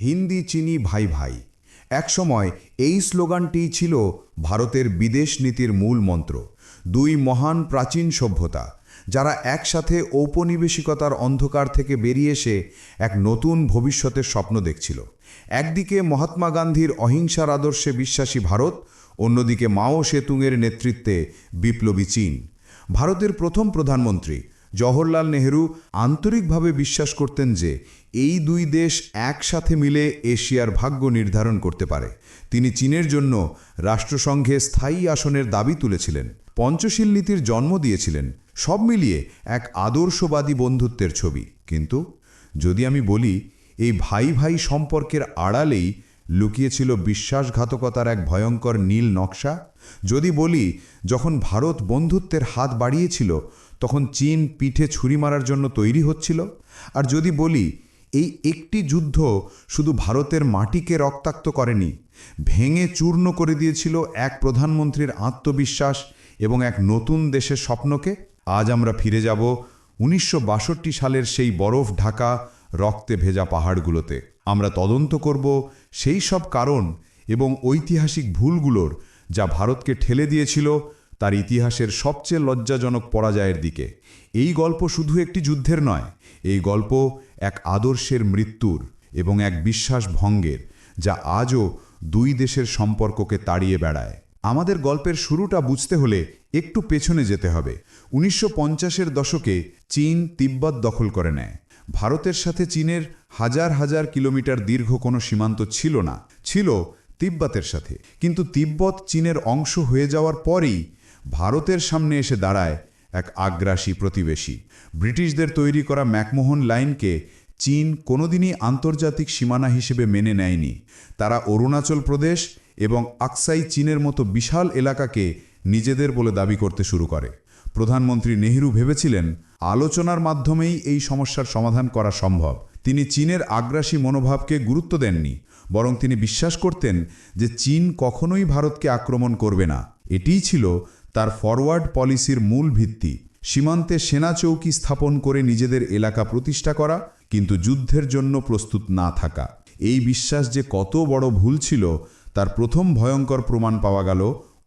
হিন্দি, চিনি ভাই ভাই। একসময় এই স্লোগানটিই ছিল ভারতের বিদেশ নীতির মূল মন্ত্র। দুই মহান প্রাচীন সভ্যতা, যারা একসাথে ঔপনিবেশিকতার অন্ধকার থেকে বেরিয়ে এসে এক নতুন ভবিষ্যতের স্বপ্ন দেখছিল। একদিকে মহাত্মা গান্ধীর অহিংসার আদর্শে বিশ্বাসী ভারত, অন্যদিকে মাও সেতুংয়ের নেতৃত্বে বিপ্লবী চীন। ভারতের প্রথম প্রধানমন্ত্রী জওহরলাল নেহরু আন্তরিকভাবে বিশ্বাস করতেন যে এই দুই দেশ একসাথে মিলে এশিয়ার ভাগ্য নির্ধারণ করতে পারে। তিনি চীনের জন্য রাষ্ট্রসংঘে স্থায়ী আসনের দাবি তুলেছিলেন। পঞ্চশীল নীতির জন্ম দিয়েছিলেন। সব মিলিয়ে এক আদর্শবাদী বন্ধুত্বের ছবি। কিন্তু যদি আমি বলি, এই ভাই ভাই সম্পর্কের আড়ালেই লুকিয়েছিল বিশ্বাসঘাতকতার এক ভয়ঙ্কর নীল নকশা? যদি বলি, যখন ভারত বন্ধুত্বের হাত বাড়িয়েছিল, তখন চীন পিঠে ছুরি মারার জন্য তৈরি হচ্ছিল? আর যদি বলি, এই একটি যুদ্ধ শুধু ভারতের মাটিকে রক্তাক্ত করেনি, ভেঙে চূর্ণ করে দিয়েছিল এক প্রধানমন্ত্রীর আত্মবিশ্বাস এবং এক নতুন দেশের স্বপ্নকে? আজ আমরা ফিরে যাব উনিশশো বাষট্টি সালের সেই বরফ ঢাকা রক্তে ভেজা পাহাড়গুলোতে। আমরা তদন্ত করব সেই সব কারণ এবং ঐতিহাসিক ভুলগুলোর যা ভারতকে ঠেলে দিয়েছিল তার ইতিহাসের সবচেয়ে লজ্জাজনক পরাজয়ের দিকে। এই গল্প শুধু একটি যুদ্ধের নয়, এই গল্প এক আদর্শের মৃত্যুর এবং এক বিশ্বাস ভঙ্গের যা আজও দুই দেশের সম্পর্ককে তাড়িয়ে বেড়ায়। আমাদের গল্পের শুরুটা বুঝতে হলে একটু পেছনে যেতে হবে। উনিশশো পঞ্চাশের দশকে চীন তিব্বত দখল করে নেয়। ভারতের সাথে চীনের হাজার হাজার কিলোমিটার দীর্ঘ কোনো সীমান্ত ছিল না, ছিল তিব্বতের সাথে। কিন্তু তিব্বত চীনের অংশ হয়ে যাওয়ার পরেই ভারতের সামনে এসে দাঁড়ায় এক আগ্রাসী প্রতিবেশী। ব্রিটিশদের তৈরি করা ম্যাকমোহন লাইনকে চীন কোনোদিনই আন্তর্জাতিক সীমানা হিসেবে মেনে নেয়নি। তারা অরুণাচল প্রদেশ এবং আকসাই চীনের মতো বিশাল এলাকাকে নিজেদের বলে দাবি করতে শুরু করে। প্রধানমন্ত্রী নেহরু ভেবেছিলেন, আলোচনার মাধ্যমেই এই সমস্যার সমাধান করা সম্ভব। তিনি চীনের আগ্রাসী মনোভাবকে গুরুত্ব দেননি, বরং তিনি বিশ্বাস করতেন যে চীন কখনোই ভারতকে আক্রমণ করবে না। এটিই ছিল তার ফরওয়ার্ড পলিসির মূল ভিত্তি। সীমান্তে সেনা চৌকি স্থাপন করে নিজেদের এলাকা প্রতিষ্ঠা করা, কিন্তু যুদ্ধের জন্য প্রস্তুত না থাকা। এই বিশ্বাস যে কত বড় ভুল ছিল, তার প্রথম ভয়ঙ্কর প্রমাণ পাওয়া গেল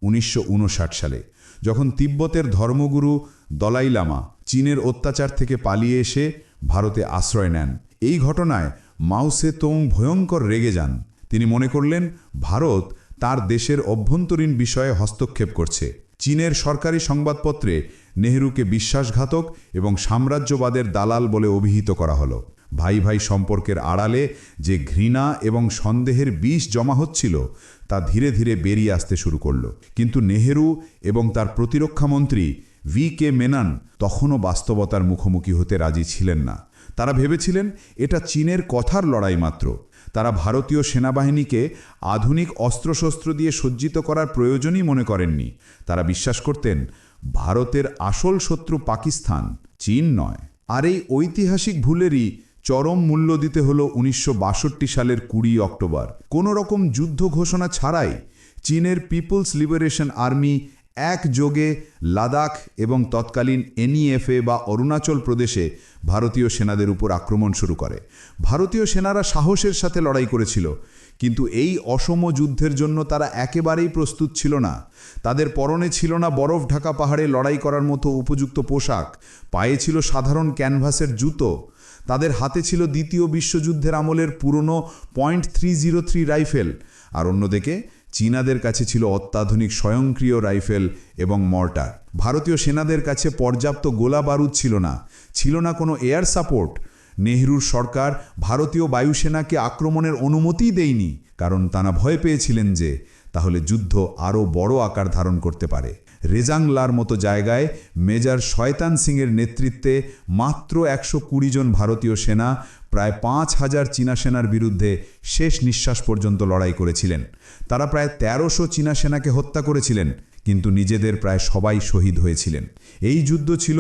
উনিশশো উনষাট সালে, যখন তিব্বতের ধর্মগুরু দলাই লামা চীনের অত্যাচার থেকে পালিয়ে এসে ভারতে আশ্রয় নেন। এই ঘটনায় মাউসে তোং ভয়ঙ্কর রেগে যান। তিনি মনে করলেন, ভারত তার দেশের অভ্যন্তরীণ বিষয়ে হস্তক্ষেপ করছে। চীনের সরকারি সংবাদপত্রে নেহরুকে বিশ্বাসঘাতক এবং সাম্রাজ্যবাদের দালাল বলে অভিহিত করা হলো। ভাই ভাই সম্পর্কের আড়ালে যে ঘৃণা এবং সন্দেহের বিষ জমা হচ্ছিল, তা ধীরে ধীরে বেরিয়ে আসতে শুরু করল। কিন্তু নেহেরু এবং তার প্রতিরক্ষামন্ত্রী ভি কে মেনান তখনও বাস্তবতার মুখোমুখি হতে রাজি ছিলেন না। তারা ভেবেছিলেন এটা চীনের কথার লড়াই মাত্র। তারা ভারতীয় সেনাবাহিনীকে আধুনিক অস্ত্রশস্ত্র দিয়ে সজ্জিত করার প্রয়োজনই মনে করেননি। তারা বিশ্বাস করতেন, ভারতের আসল শত্রু পাকিস্তান, চীন নয়। আর এই ঐতিহাসিক ভুলেরই চরম মূল্য দিতে হলো উনিশশো সালের কুড়ি অক্টোবর। কোনো রকম যুদ্ধ ঘোষণা ছাড়াই চীনের পিপলস লিবারেশন আর্মি একযোগে লাদাখ এবং তৎকালীন এনইএফএ বা অরুণাচল প্রদেশে ভারতীয় সেনাদের উপর আক্রমণ শুরু করে। ভারতীয় সেনারা সাহসের সাথে লড়াই করেছিল, কিন্তু এই অসম যুদ্ধের জন্য তারা একেবারেই প্রস্তুত ছিল না। তাদের পরনে ছিল না বরফ ঢাকা পাহাড়ে লড়াই করার মতো উপযুক্ত পোশাক, পায়ে ছিল সাধারণ ক্যানভাসের জুতো, তাদের হাতে ছিল দ্বিতীয় বিশ্বযুদ্ধের আমলের পুরনো point three zero three rifle, আর অন্যদিকে চীনাদের কাছে ছিল অত্যাধুনিক স্বয়ংক্রিয় রাইফেল এবং মর্টার। ভারতীয় সেনাদের কাছে পর্যাপ্ত গোলা বারুদ ছিল না। ছিল না কোনো এয়ার সাপোর্ট। নেহরুর সরকার ভারতীয় বায়ুসেনাকে আক্রমণের অনুমতিই দেয়নি, কারণ তারা ভয় পেয়েছিলেন যে তাহলে যুদ্ধ আরও বড় আকার ধারণ করতে পারে। রেজাংলার মতো জায়গায় মেজর শয়তান সিংয়ের নেতৃত্বে মাত্র একশো কুড়ি জন ভারতীয় সেনা প্রায় পাঁচ হাজার চীনা সেনার বিরুদ্ধে শেষ নিঃশ্বাস পর্যন্ত লড়াই করেছিলেন। তারা প্রায় তেরোশো চীনা সেনাকে হত্যা করেছিলেন, কিন্তু নিজেদের প্রায় সবাই শহীদ হয়েছিলেন। এই যুদ্ধ ছিল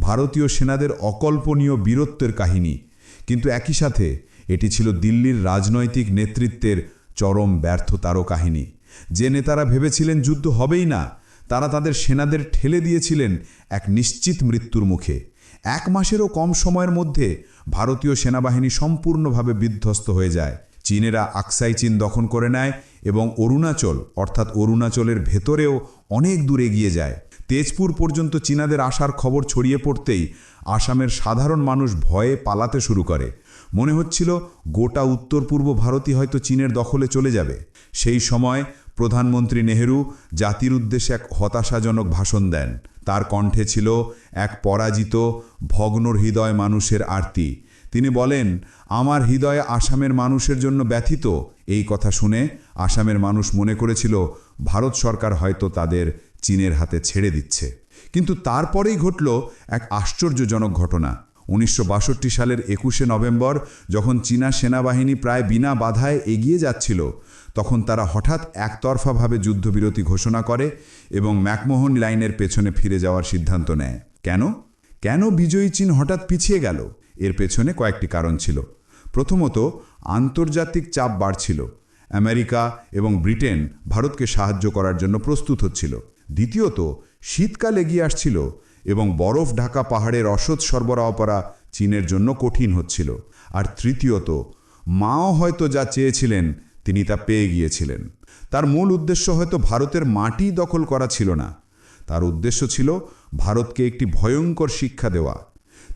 ভারতীয় সেনাদের অকল্পনীয় বীরত্বের কাহিনী। কিন্তু একই সাথে এটি ছিল দিল্লির রাজনৈতিক নেতৃত্বের চরম ব্যর্থতারও কাহিনী। যে নেতারা ভেবেছিলেন যুদ্ধ হবেই না, তারা তাদের সেনাদের ঠেলে দিয়েছিলেন এক নিশ্চিত মৃত্যুর মুখে। এক মাসেরও কম সময়ের মধ্যে ভারতীয় সেনাবাহিনী সম্পূর্ণভাবে বিধ্বস্ত হয়ে যায়। চীনেরা আকসাই চীন দখল করে নেয় এবং অরুণাচল, অর্থাৎ অরুণাচলের ভেতরেও অনেক দূর এগিয়ে যায়। তেজপুর পর্যন্ত চীনাদের আসার খবর ছড়িয়ে পড়তেই আসামের সাধারণ মানুষ ভয়ে পালাতে শুরু করে। মনে হচ্ছিল গোটা উত্তর পূর্ব ভারতই হয়তো চীনের দখলে চলে যাবে। সেই সময় প্রধানমন্ত্রী নেহেরু জাতির উদ্দেশ্যে এক হতাশাজনক ভাষণ দেন। তার কণ্ঠে ছিল এক পরাজিত, ভগ্নর হৃদয় মানুষের আরতি। তিনি বলেন, আমার হৃদয়ে আসামের মানুষের জন্য ব্যথিত। এই কথা শুনে আসামের মানুষ মনে করেছিল, ভারত সরকার হয়তো তাদের চীনের হাতে ছেড়ে দিচ্ছে। কিন্তু তারপরেই ঘটল এক আশ্চর্যজনক ঘটনা। উনিশশো বাষট্টি সালের একুশে নভেম্বর, যখন চীনা সেনাবাহিনী প্রায় বিনা বাধায় এগিয়ে যাচ্ছিল তখন তারা হঠাৎ একতরফাভাবে যুদ্ধবিরতি ঘোষণা করে এবং ম্যাকমোহন লাইনের পেছনে ফিরে যাওয়ার সিদ্ধান্ত নেয়। কেন? কেন বিজয়ী চীন হঠাৎ পিছিয়ে গেল? এর পেছনে কয়েকটি কারণ ছিল। প্রথমত, আন্তর্জাতিক চাপ বাড়ছিল। আমেরিকা এবং ব্রিটেন ভারতকে সাহায্য করার জন্য প্রস্তুত হচ্ছিল। দ্বিতীয়ত, শীতকাল এগিয়ে আসছিল এবং বরফ ঢাকা পাহাড়ের অসৎ সরবরাহ করা চীনের জন্য কঠিন হচ্ছিল। আর তৃতীয়ত, মাও হয়তো যা চেয়েছিলেন তিনি তা পেয়ে গিয়েছিলেন। তার মূল উদ্দেশ্য হয়তো ভারতের মাটি দখল করা ছিল না। তার উদ্দেশ্য ছিল ভারতকে একটি ভয়ঙ্কর শিক্ষা দেওয়া।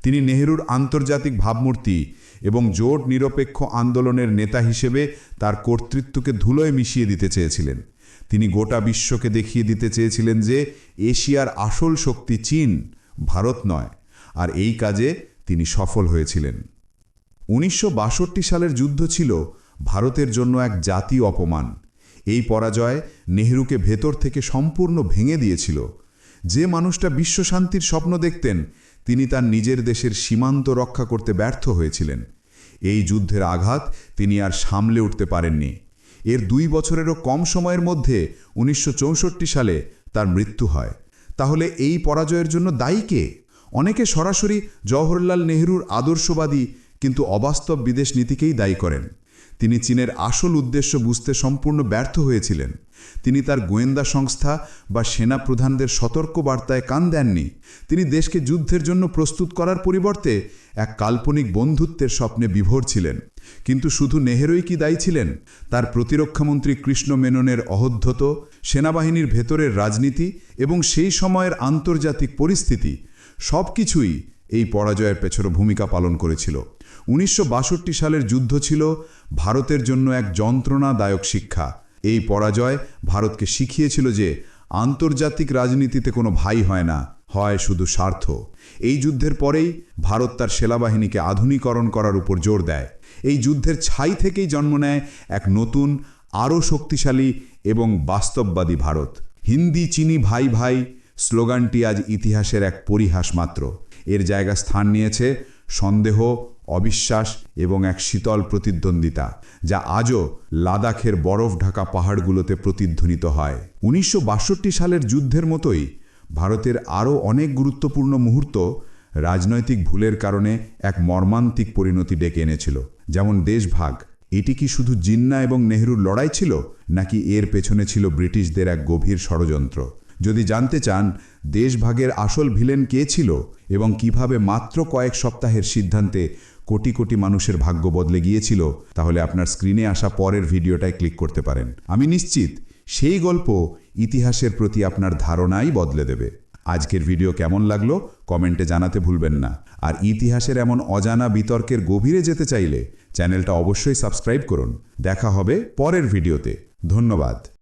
তিনি নেহেরুর আন্তর্জাতিক ভাবমূর্তি এবং জোট নিরপেক্ষ আন্দোলনের নেতা হিসেবে তার কর্তৃত্বকে ধুলোয় মিশিয়ে দিতে চেয়েছিলেন। তিনি গোটা বিশ্বকে দেখিয়ে দিতে চেয়েছিলেন যে এশিয়ার আসল শক্তি চীন, ভারত নয়। আর এই কাজে তিনি সফল হয়েছিলেন। উনিশশো বাষট্টি সালের যুদ্ধ ছিল ভারতের জন্য এক জাতীয় অপমান। এই পরাজয় নেহরুকে ভেতর থেকে সম্পূর্ণ ভেঙে দিয়েছিল। যে মানুষটা বিশ্বশান্তির স্বপ্ন দেখতেন, তিনি তার নিজের দেশের সীমান্ত রক্ষা করতে ব্যর্থ হয়েছিলেন। এই যুদ্ধের আঘাত তিনি আর সামলে উঠতে পারেননি। এর দুই বছরেরও কম সময়ের মধ্যে উনিশশো চৌষট্টি সালে তার মৃত্যু হয়। তাহলে এই পরাজয়ের জন্য দায়ী কে? অনেকে সরাসরি জওহরলাল নেহরুর আদর্শবাদী কিন্তু অবাস্তব বিদেশ নীতিকেই দায়ী করেন। তিনি চীনের আসল উদ্দেশ্য বুঝতে সম্পূর্ণ ব্যর্থ হয়েছিলেন। তিনি তার গোয়েন্দা সংস্থা বা সেনা প্রধানদের সতর্ক বার্তায় কান দেননি। তিনি দেশকে যুদ্ধের জন্য প্রস্তুত করার পরিবর্তে এক কাল্পনিক বন্ধুত্বের স্বপ্নে বিভোর ছিলেন। কিন্তু শুধু নেহেরুই কি দায়ী ছিলেন? তার প্রতিরক্ষামন্ত্রী কৃষ্ণ মেননের অহদ্ধত, সেনাবাহিনীর ভেতরের রাজনীতি এবং সেই সময়ের আন্তর্জাতিক পরিস্থিতি সব কিছুই এই পরাজয়ের পেছনে ভূমিকা পালন করেছিল। উনিশশো বাষট্টি সালের যুদ্ধ ছিল ভারতের জন্য এক যন্ত্রণাদায়ক শিক্ষা। এই পরাজয় ভারতকে শিখিয়েছিল যে আন্তর্জাতিক রাজনীতিতে কোনো ভাই হয় না, হয় শুধু স্বার্থ। এই যুদ্ধের পরেই ভারত তার সেনাবাহিনীকে আধুনিকরণ করার উপর জোর দেয়। এই যুদ্ধের ছাই থেকেই জন্ম নেয় এক নতুন, আরও শক্তিশালী এবং বাস্তববাদী ভারত। হিন্দি চিনি ভাই ভাই স্লোগানটি আজ ইতিহাসের এক পরিহাস মাত্র। এর জায়গা স্থান নিয়েছে সন্দেহ, অবিশ্বাস এবং এক শীতল প্রতিদ্বন্দ্বিতা, যা আজও লাদাখের বরফ ঢাকা পাহাড়গুলোতে প্রতিধ্বনিত হয়। উনিশশো সালের যুদ্ধের মতোই ভারতের আরও অনেক গুরুত্বপূর্ণ মুহূর্ত রাজনৈতিক ভুলের কারণে এক মর্মান্তিক পরিণতি ডেকে এনেছিল। যেমন দেশভাগ, এটি কি শুধু জিন্না এবং নেহরুর লড়াই ছিল, নাকি এর পেছনে ছিল ব্রিটিশদের এক গভীর ষড়যন্ত্র? যদি জানতে চান, দেশভাগের আসল ভিলেন কে ছিল এবং কীভাবে মাত্র কয়েক সপ্তাহের সিদ্ধান্তে কোটি কোটি মানুষের ভাগ্য বদলে গিয়েছিল, তাহলে আপনার স্ক্রিনে আসা পরের ভিডিওটায় ক্লিক করতে পারেন। আমি নিশ্চিত সেই গল্প ইতিহাসের প্রতি আপনার ধারণাই বদলে দেবে। আজকের ভিডিও কেমন লাগল, কমেন্টে জানাতে ভুলবেন না। আর ইতিহাসের এমন অজানা বিতর্কের গভীরে যেতে চাইলে চ্যানেলটা অবশ্যই সাবস্ক্রাইব করুন। দেখা হবে পরের ভিডিওতে। ধন্যবাদ।